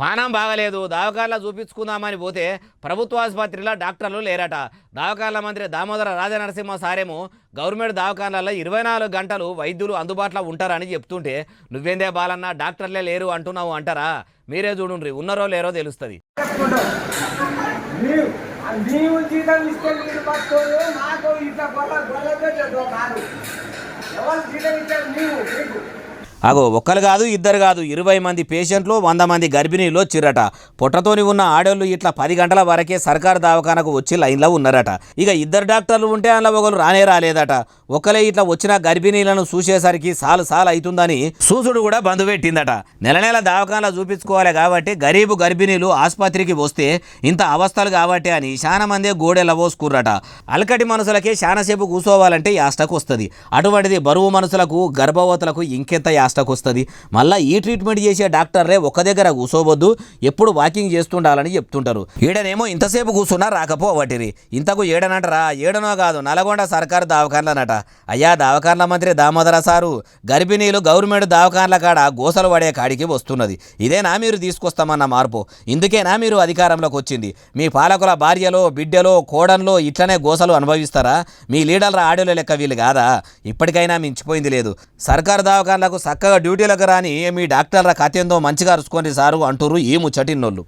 పానం బాగలేదు దావకాల్లో చూపించుకుందామని పోతే ప్రభుత్వ ఆసుపత్రిలో డాక్టర్లు లేరట. దావకాల మంత్రి దామోదర రాజనరసింహ సారేమో గవర్నమెంట్ దావకాలలో ఇరవై నాలుగు గంటలు వైద్యులు అందుబాటులో ఉంటారని చెప్తుంటే నువ్వేందే బాలన్న డాక్టర్లే లేరు అంటున్నావు అంటారా? మీరే చూడుండ్రి ఉన్నారో లేరో తెలుస్తుంది. ఎవరు జీతం ఇచ్చారు నీవు? నీకు అగో ఒక్కరు కాదు ఇద్దరు కాదు ఇరవై మంది పేషెంట్లు వంద మంది గర్భిణీలు వచ్చిరట పొట్టతోని ఉన్న ఆడోళ్ళు ఇట్లా పది గంటల వరకే సర్కారు దవాఖానకు వచ్చి లైన్లో ఉన్నారట. ఇక ఇద్దరు డాక్టర్లు ఉంటే అందులో ఒకరు రానే రాలేదట. ఒకలే ఇట్లా వచ్చిన గర్భిణీలను చూసేసరికి సాలు సాలు అవుతుందని సూసుడు కూడా బంధు పెట్టిందట. నెల నెల దవాఖానలో చూపించుకోవాలి కాబట్టి గరీబు గర్భిణీలు ఆసుపత్రికి వస్తే ఇంత అవస్థలు కాబట్టి అని చాలా మందే గోడెల పోసుకుర్రట. అలకటి మనసులకే చాలాసేపు కూసోవాలంటే యాస్టకు వస్తుంది. అటువంటిది బరువు మనసులకు గర్భవతులకు ఇంకెంత యాస్టకు వస్తుంది మళ్ళీ ఈ ట్రీట్మెంట్ చేసే డాక్టర్లే ఒక దగ్గర కూసోవద్దు ఎప్పుడు వాకింగ్ చేస్తుండాలని చెప్తుంటారు. ఈడనేమో ఇంతసేపు కూర్చున్నా రాకపోవటిరి ఇంతకు ఏడనంటరా? ఏడనో కాదు నల్గొండ సర్కారు దావకాన్లనట అయ్యా దావకాన్ల మంత్రి దామోదర సారు గర్భిణీలు గవర్నమెంట్ దావకాన్ల కాడ గోసలు పడే కాడికి వస్తున్నది. ఇదేనా మీరు తీసుకొస్తామన్న మార్పు? ఇందుకేనా మీరు అధికారంలోకి వచ్చింది? మీ పాలకుల భార్యలో బిడ్డలో కోడన్లో ఇట్లనే గోసలు అనుభవిస్తారా? మీ లీడర్ల ఆడియోల లెక్క వీళ్ళు కాదా? ఇప్పటికైనా మించిపోయింది లేదు. సర్కారు దవాఖాన్లకు చక్కగా డ్యూటీలకు రాని మీ డాక్టర్ల కథేందో మంచిగా అరుచుకోండి సారు అంటుర్రు ఈ ముచ్చటిన్నోళ్ళు.